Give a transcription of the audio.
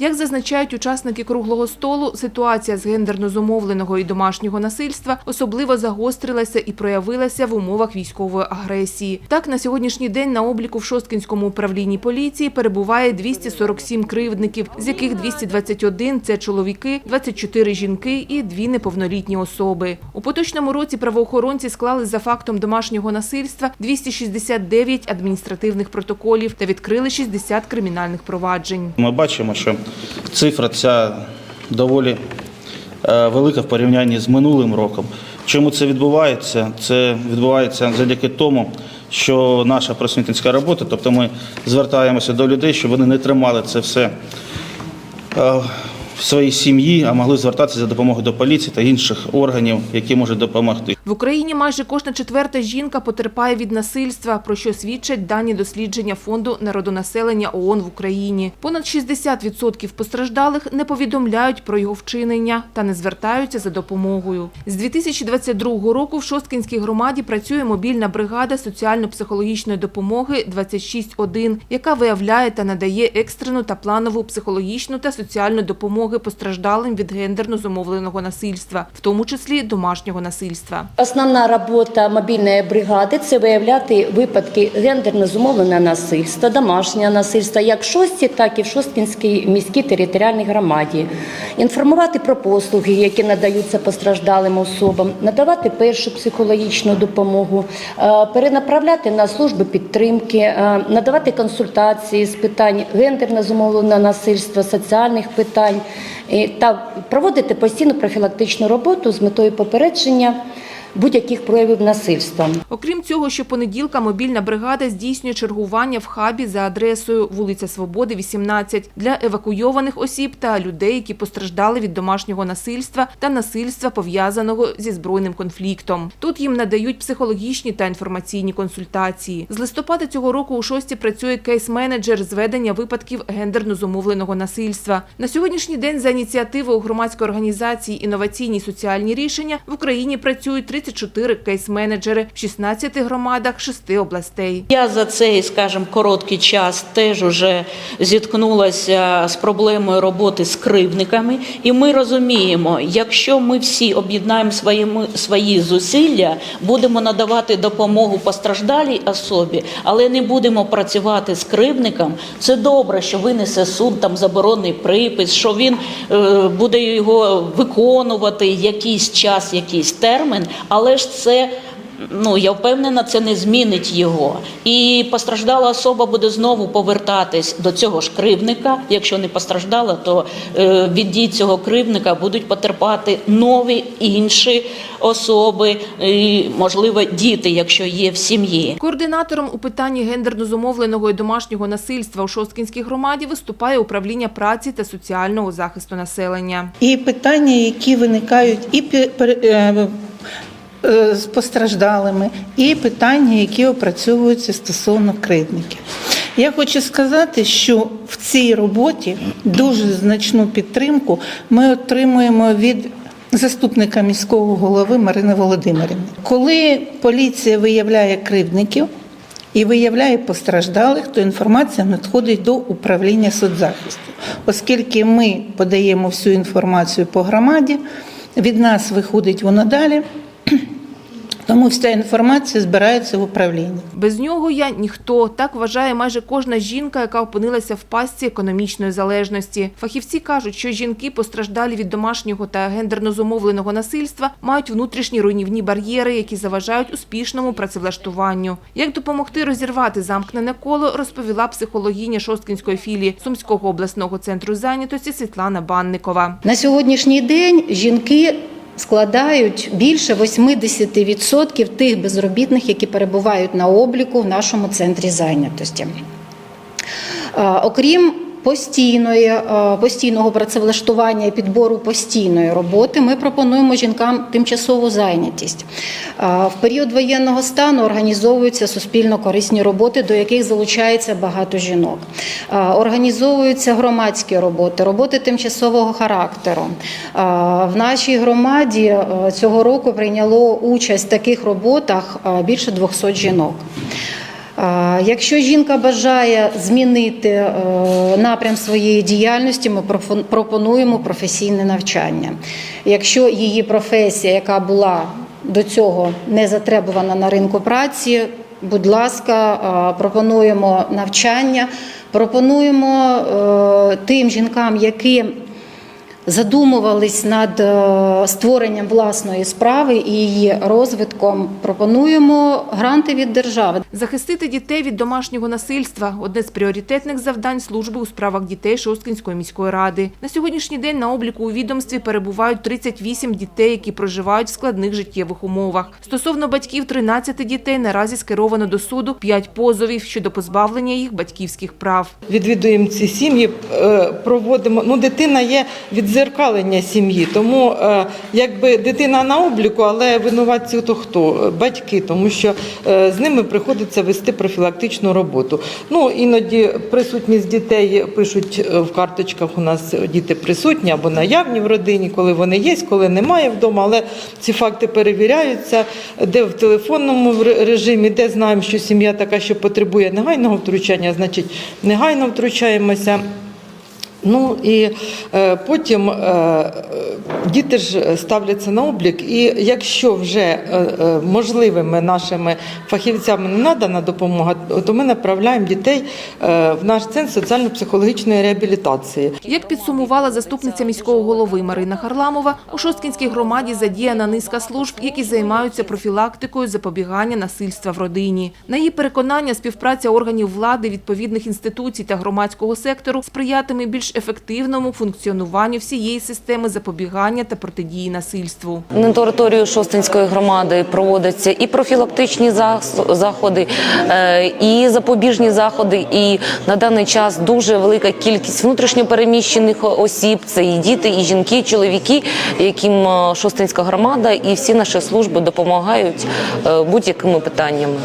Як зазначають учасники круглого столу, ситуація з гендерно зумовленого і домашнього насильства особливо загострилася і проявилася в умовах військової агресії. Так, на сьогоднішній день на обліку в Шосткинському управлінні поліції перебуває 247 кривдників, з яких 221 – це чоловіки, 24 – жінки і дві неповнолітні особи. У поточному році правоохоронці склали за фактом домашнього насильства 269 адміністративних протоколів та відкрили 60 кримінальних проваджень. Ми бачимо, що цифра ця доволі е, велика в порівнянні з минулим роком. Чому це відбувається? Це відбувається завдяки тому, що наша просвітницька робота, тобто ми звертаємося до людей, щоб вони не тримали це все е, в своїй сім'ї, а могли звертатися за допомогою до поліції та інших органів, які можуть допомогти. В Україні майже кожна четверта жінка потерпає від насильства, про що свідчать дані дослідження Фонду народонаселення ООН в Україні. Понад 60% постраждалих не повідомляють про його вчинення та не звертаються за допомогою. З 2022 року в Шосткинській громаді працює мобільна бригада соціально-психологічної допомоги 26.1, яка виявляє та надає екстрену та планову психологічну та соціальну допомогу постраждалим від гендерно зумовленого насильства, в тому числі домашнього насильства. Основна робота мобільної бригади це виявляти випадки гендерно зумовленого насильства, домашнього насильства, як в Шості, так і в Шосткінській міській територіальній громаді. Інформувати про послуги, які надаються постраждалим особам, надавати першу психологічну допомогу, е, перенаправляти на служби підтримки, е, надавати консультації з питань гендерно зумовленого насильства, соціальних питань та проводити постійну профілактичну роботу з метою попередження будь-яких проявів насильства. Окрім цього, щопонеділка мобільна бригада здійснює чергування в хабі за адресою вулиця Свободи, 18 для евакуйованих осіб та людей, які постраждали від домашнього насильства та насильства пов'язаного зі збройним конфліктом. Тут їм надають психологічні та інформаційні консультації. З листопада цього року у шості працює кейс-менеджер з ведення випадків гендерно зумовленого насильства. На сьогоднішній день за ініціативою громадської організації інноваційні соціальні рішення в Україні працюють 34 кейс-менеджери в 16 громадах 6 областей. Я за цей, скажімо, короткий час теж уже зіткнулася з проблемою роботи з кривдниками, і ми розуміємо, якщо ми всі об'єднаємо своїми свої зусилля, будемо надавати допомогу постраждалій особі, але не будемо працювати з кривдником. Це добре, що винесе суд там заборонний припис, що він е, буде його виконувати якийсь час, якийсь термін, але ж це. Ну, я впевнена, це не змінить його. І постраждала особа буде знову повертатись до цього ж кривника. Якщо не постраждала, то е, від дій цього кривника будуть потерпати нові інші особи, і, можливо, діти, якщо є в сім'ї. Координатором у питанні гендерно зумовленого і домашнього насильства у Шосткінській громаді виступає управління праці та соціального захисту населення. і питання, які виникають і е, з постраждалими, і питання, які опрацьовуються стосовно кривдників. Я хочу сказати, що в цій роботі дуже значну підтримку ми отримуємо від заступника міського голови Марини Володимирівни. Коли поліція виявляє кривдників, і виявляє постраждалих, то інформація надходить до управління соцзахисту. Оскільки ми подаємо всю інформацію по громаді, від нас виходить вона далі. Тому вся інформація збирається в управлінні. Без нього я ніхто. Так вважає майже кожна жінка, яка опинилася в пастці економічної залежності. Фахівці кажуть, що жінки, постраждалі від домашнього та гендерно зумовленого насильства, мають внутрішні руйнівні бар'єри, які заважають успішному працевлаштуванню. Як допомогти розірвати замкнене коло, розповіла психологиня Шосткінської філії Сумського обласного центру зайнятості Світлана Банникова. На сьогоднішній день жінки складають більше 80% тих безробітних, які перебувають на обліку в нашому центрі зайнятості. Окрім постійної, е, постійного працевлаштування і підбору постійної роботи, ми пропонуємо жінкам тимчасову зайнятість. Е, В період воєнного стану організовуються суспільно корисні роботи, до яких залучається багато жінок. Е, Організовуються громадські роботи, роботи тимчасового характеру. В нашій громаді цього року прийняло участь в таких роботах більше 200 жінок. Якщо жінка бажає змінити е, напрям своєї діяльності, ми пропонуємо професійне навчання. Якщо її професія, яка була до цього не затребувана на ринку праці, будь ласка, е, пропонуємо навчання, пропонуємо е, тим жінкам, які задумувались над е, створенням власної справи і її розвитком, пропонуємо гранти від держави. Захистити дітей від домашнього насильства – одне з пріоритетних завдань служби у справах дітей Шосткинської міської ради. На сьогоднішній день на обліку у відомстві перебувають 38 дітей, які проживають в складних життєвих умовах. Стосовно батьків 13 дітей наразі скеровано до суду 5 позовів щодо позбавлення їх батьківських прав. відвідуємо ці сім'ї, е, проводимо. Ну, дитина є відзеркалення сім'ї, тому е, якби дитина на обліку, але винуватці то хто? Батьки, тому що е, з ними приходиться вести профілактичну роботу. Ну, іноді присутність дітей пишуть е, в карточках. У нас діти присутні або наявні в родині, коли вони є, коли немає вдома. Але ці факти перевіряються, де в телефонному ре- режимі, де знаємо, що сім'я така, що потребує негайного втручання, значить негайно втручаємося. Ну і е, потім е, діти ж ставляться на облік, і якщо вже е, е, можливими нашими фахівцями не надана допомога, то ми направляємо дітей е, в наш центр соціально-психологічної реабілітації. Як підсумувала заступниця міського голови Марина Харламова, у Шосткінській громаді задіяна низка служб, які займаються профілактикою запобігання насильства в родині. На її переконання, співпраця органів влади, відповідних інституцій та громадського сектору сприятиме більш ефективному функціонуванню всієї системи запобігання та протидії насильству. На територію Шостинської громади проводяться і профілактичні заходи, е, і запобіжні заходи. І на даний час дуже велика кількість внутрішньопереміщених осіб. Це і діти, і жінки, і чоловіки, яким е, Шостинська громада і всі наші служби допомагають е, будь-якими питаннями.